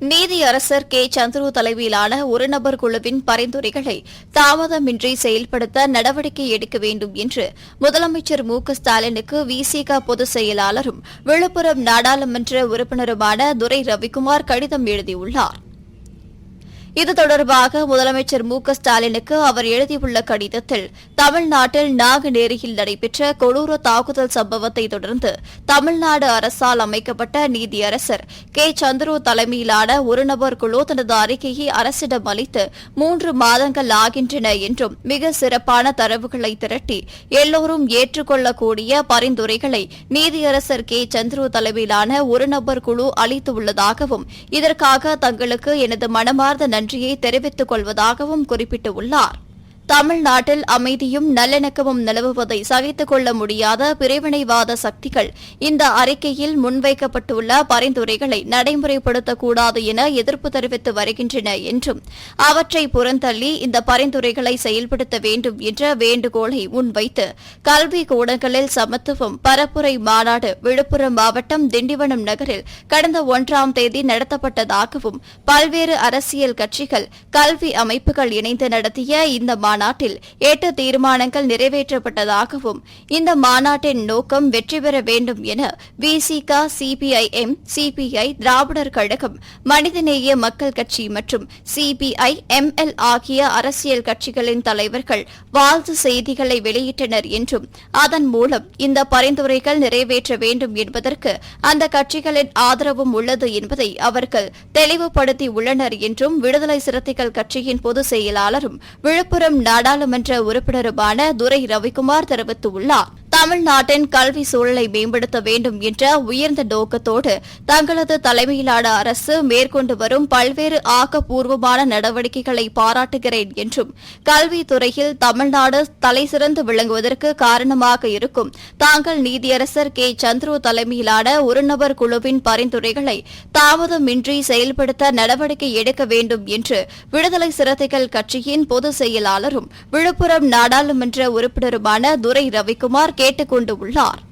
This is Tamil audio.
நீதியரசர் கே. சந்துரு தலைமையிலான ஒரு நபர் குழுவின் பரிந்துரைகளை தாமதமின்றி செயல்படுத்த நடவடிக்கை எடுக்க வேண்டும் என்று முதலமைச்சர் மு. க. ஸ்டாலினுக்கு விசிக பொதுச் செயலாளரும் விழுப்புரம் நாடாளுமன்ற உறுப்பினருமான துரை ரவிக்குமார் கடிதம் எழுதியுள்ளார். இது தொடர்பாக முதலமைச்சர் மு க ஸ்டாலினுக்கு அவர் எழுதியுள்ள கடிதத்தில் தமிழ்நாட்டில் நாகநேரியில் நடைபெற்ற கொடூர தாக்குதல் சம்பவத்தை தொடர்ந்து தமிழ்நாடு அரசால் அமைக்கப்பட்ட நீதியரசர் கே. சந்துரு தலைமையிலான ஒருநபர் குழு தனது அறிக்கையை அரசிடம் அளித்து மூன்று மாதங்கள் ஆகின்றன என்றும் மிக சிறப்பான தரவுகளை திரட்டி எல்லோரும் ஏற்றுக்கொள்ளக்கூடிய பரிந்துரைகளை நீதியரசர் கே. சந்துரு தலைமையிலான ஒருநபர் குழு அளித்துள்ளதாகவும் இதற்காக தங்களுக்கு எனது மனமார்ந்த நன்றியை தெரிவித்துக் கொள்வதாகவும் குறிப்பிட்டுள்ளார். தமிழ்நாட்டில் அமைதியும் நல்லிணக்கமும் நிலவுவதை சகித்துக் கொள்ள முடியாத பிரிவினைவாத சக்திகள் இந்த அறிக்கையில் முன்வைக்கப்பட்டுள்ள பரிந்துரைகளை நடைமுறைப்படுத்தக்கூடாது என எதிர்ப்பு தெரிவித்து வருகின்றன என்றும் அவற்றை புறந்தள்ளி இந்த பரிந்துரைகளை செயல்படுத்த வேண்டும் என்ற வேண்டுகோளை முன்வைத்து கல்வி கூடங்களில் சமத்துவம் பரப்புரை மாநாடு விழுப்புரம் மாவட்டம் திண்டிவனம் நகரில் கடந்த ஒன்றாம் தேதி நடத்தப்பட்டதாகவும் பல்வேறு அரசியல் கட்சிகள் கல்வி அமைப்புகள் இணைந்து நடத்திய இந்த மாநாடு மாநாட்டில் எட்டு தீர்மானங்கள் நிறைவேற்றப்பட்டதாகவும் இந்த மாநாட்டின் நோக்கம் வெற்றி பெற வேண்டும் என விசிகா சிபிஐஎம் சிபிஐ திராவிடர் கழகம் மனிதநேய மக்கள் கட்சி மற்றும் சிபிஐ எம்எல் ஆகிய அரசியல் கட்சிகளின் தலைவர்கள் வாழ்த்து செய்திகளை வெளியிட்டனர் என்றும் அதன் மூலம் இந்த பரிந்துரைகள் நிறைவேற்ற வேண்டும் என்பதற்கு அந்த கட்சிகளின் ஆதரவும் உள்ளது என்பதை அவர்கள் தெளிவுபடுத்தியுள்ளனர் என்றும் விடுதலை சிறுத்தைகள் கட்சியின் பொதுச் செயலாளரும் விழுப்புரம் நாடாளுமன்ற உறுப்பினருமான துரை ரவிக்குமார் தெரிவித்துள்ளார். தமிழ்நாட்டின் கல்வி சூழலை மேம்படுத்த வேண்டும் என்ற உயர்ந்த நோக்கத்தோடு தங்களது தலைமையிலான அரசு மேற்கொண்டு வரும் பல்வேறு ஆக்கப்பூர்வமான நடவடிக்கைகளை பாராட்டுகிறேன் என்றும் கல்வித்துறையில் தமிழ்நாடு தலைசிறந்து விளங்குவதற்கு காரணமாக இருக்கும் தாங்கள் நீதியரசர் கே. சந்துரு தலைமையிலான ஒருநபர் குழுவின் பரிந்துரைகளை தாமதமின்றி செயல்படுத்த நடவடிக்கை எடுக்க வேண்டும் என்று விடுதலை சிறுத்தைகள் கட்சியின் பொதுச் செயலாளரும் விழுப்புரம் நாடாளுமன்ற உறுப்பினருமான துரை ரவிக்குமார் கே கேட்டுக் கொண்டு உள்ளார்.